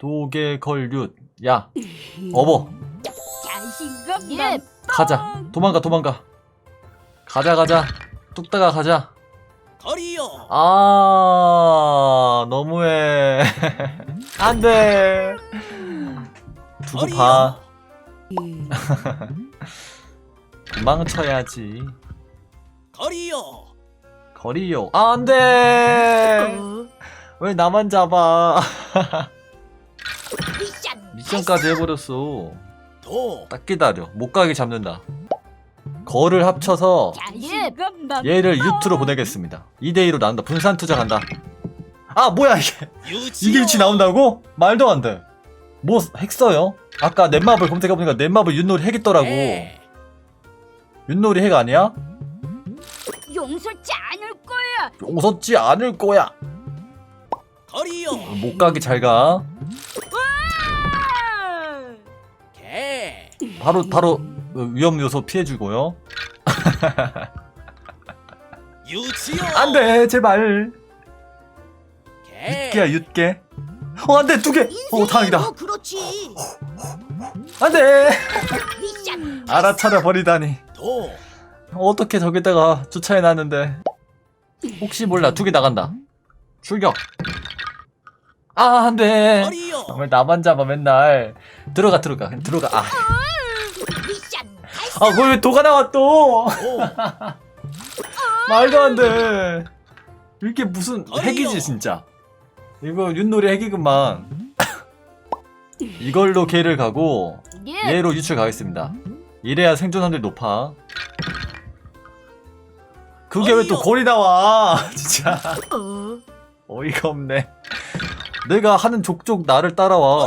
도개 걸윷 야 어버 자신감 예. 가자. 도망가 도망가. 가자 가자. 뚝딱아 가자. 거리요. 아 너무해. 안돼. 두고 봐. 도망쳐야지. 거리요. 거리요. 아, 안돼. 왜 나만 잡아 미션 미션까지 해버렸어 도. 딱 기다려 못 가게 잡는다 거를 합쳐서 자신감 얘를 유투로 보내겠습니다 2대2로 나온다 분산 투자 간다 아 뭐야 이게. 이게 위치 나온다고? 말도 안 돼 뭐 핵써요? 아까 넷마블 검색해보니까 넷마블 윷놀이 핵 있더라고 네. 윷놀이 핵 아니야? 용서치 않을 거야. 용서지 않을 거야 거리요. 못 가게 잘 가 바로 바로 위험 요소 피해주고요. 안돼 제발. 개. 육개야 육개. 어 안돼 두 개. 어 다행이다. 뭐 그렇지. 안돼. 알아차려 버리다니. 도. 어떻게 저기다가 주차해 놨는데. 혹시 몰라. 두 개 나간다. 출격. 아 안돼 왜 나만 잡아 맨날. 들어가 들어가. 그냥 들어가. 아, 미션 아 거기 왜 도가 나와 또. 도. 말도 안돼. 이게 무슨. 핵이지 진짜. 이거 윷놀이 핵이구만. 이걸로 걔를 가고 예. 얘로 유출 가겠습니다. 이래야 생존 확률 높아. 그게 왜 또. 골이 나와? 진짜. 어. 어이가 없네 내가 하는 족족 나를 따라와.